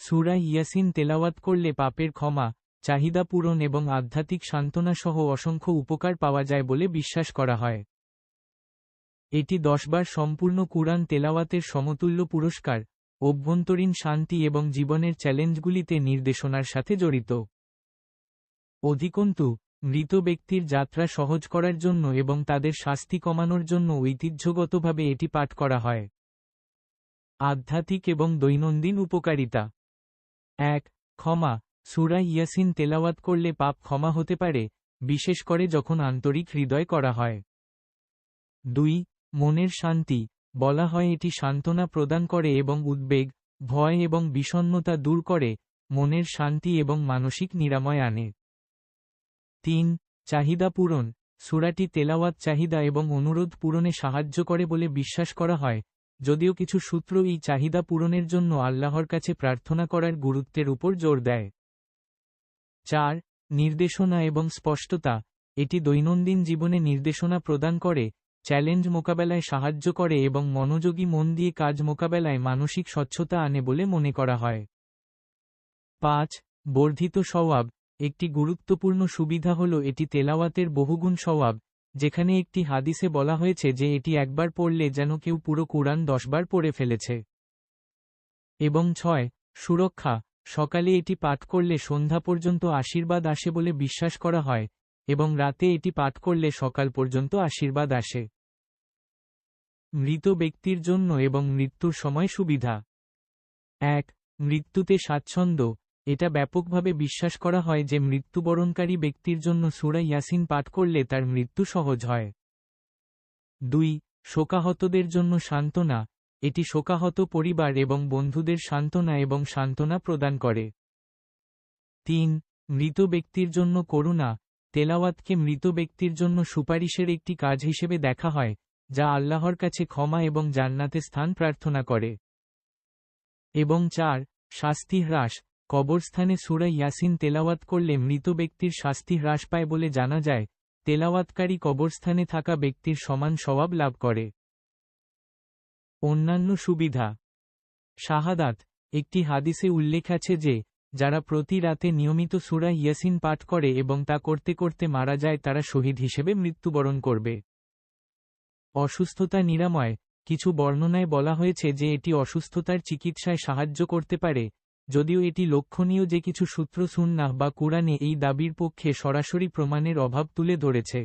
সুরা ইয়াসিন তেলাওয়াত করলে পাপের ক্ষমা, চাহিদা পূরণ এবং আধ্যাত্মিক সান্ত্বনা সহ অসংখ্য উপকার পাওয়া যায় বলে বিশ্বাস করা হয়। এটি দশবার সম্পূর্ণ কুরআন তেলাওয়াতের সমতুল্য পুরস্কার, অভ্যন্তরীণ শান্তি এবং জীবনের চ্যালেঞ্জগুলিতে নির্দেশনার সাথে জড়িত। অধিকন্তু, মৃত ব্যক্তির যাত্রা সহজ করার জন্য এবং তাদের শাস্তি কমানোর জন্য ঐতিহ্যগতভাবে এটি পাঠ করা হয়। আধ্যাত্মিক এবং দৈনন্দিন উপকারিতা এক, ক্ষমা। সুরা ইয়াসিন তেলাওয়াত করলে পাপ ক্ষমা হতে পারে, বিশেষ করে যখন আন্তরিক হৃদয় করা হয়। দুই, মনের শান্তি। বলা হয় এটি সান্ত্বনা প্রদান করে এবং উদ্বেগ, ভয় এবং বিষণ্নতা দূর করে, মনের শান্তি এবং মানসিক নিরাময় আনে। তিন, চাহিদা পূরণ। সুরাটি তেলাওয়াত চাহিদা এবং অনুরোধ পূরণে সাহায্য করে বলে বিশ্বাস করা হয় যদিও কিছু সূত্র এই চাহিদা পূরণের জন্য আল্লাহর কাছে প্রার্থনা করার গুরুত্বের উপর জোর দেয়। চার, নির্দেশনা এবং স্পষ্টতা। এটি দৈনন্দিন জীবনে নির্দেশনা প্রদান করে, চ্যালেঞ্জ মোকাবেলায় সাহায্য করে এবং মনোযোগী মন দিয়ে কাজ মোকাবেলায় মানসিক স্বচ্ছতা আনে বলে মনে করা হয়। পাঁচ, বর্ধিত স্বভাব। একটি গুরুত্বপূর্ণ সুবিধা হল এটি তেলাওয়াতের বহুগুণ স্বভাব। যেখানে একটি হাদিসে বলা হয়েছে যে এটি একবার পড়লে যেন কেউ পুরো কুরআন দশবার পড়ে ফেলেছে। এবং ছয়, সুরক্ষা, সকালে এটি পাঠ করলে সন্ধ্যা পর্যন্ত আশীর্বাদ আসে বলে বিশ্বাস করা হয়, এবং রাতে এটি পাঠ করলে সকাল পর্যন্ত আশীর্বাদ আসে। মৃত ব্যক্তির জন্য এবং মৃত্যুর সময় সুবিধা। এক, মৃত্যুতে স্বাচ্ছন্দ্য এটা ব্যাপকভাবে বিশ্বাস করা হয় যে মৃত্যুবরণকারী ব্যক্তির জন্য সুরা ইয়াসিন পাঠ করলে তার মৃত্যু সহজ হয়। দুই, শোকাহতদের জন্য সান্ত্বনা। এটি শোকাহত পরিবার এবং বন্ধুদের সান্ত্বনা এবং সান্ত্বনা প্রদান করে। তিন, মৃত ব্যক্তির জন্য করুণা। তেলাওয়াতকে মৃত ব্যক্তির জন্য সুপারিশের একটি কাজ হিসেবে দেখা হয়, যা আল্লাহর কাছে ক্ষমা এবং জান্নাতে স্থান প্রার্থনা করে। এবং চার, শাস্তি হ্রাস। কবরস্থানে সুরা ইয়াসিন তেলাওয়াত করলে মৃত ব্যক্তির শাস্তি হ্রাস পায় বলে জানা যায়, তেলাওয়াতকারী কবরস্থানে থাকা ব্যক্তির সমান স্বভাব লাভ করে। অন্যান্য সুবিধা। শাহাদাত, একটি হাদিসে উল্লেখ আছে যে, যারা প্রতি রাতে নিয়মিত সুরা ইয়াসিন পাঠ করে এবং তা করতে করতে মারা যায় তারা শহীদ হিসেবে মৃত্যুবরণ করবে। অসুস্থতা নিরাময়, কিছু বর্ণনায় বলা হয়েছে যে এটি অসুস্থতার চিকিৎসায় সাহায্য করতে পারে যদিও এটি লক্ষণীয় যে কিছু সূত্র সুন্নাহ বা কোরআনে এই দাবির পক্ষে সরাসরি প্রমাণের অভাব তুলে ধরেছে।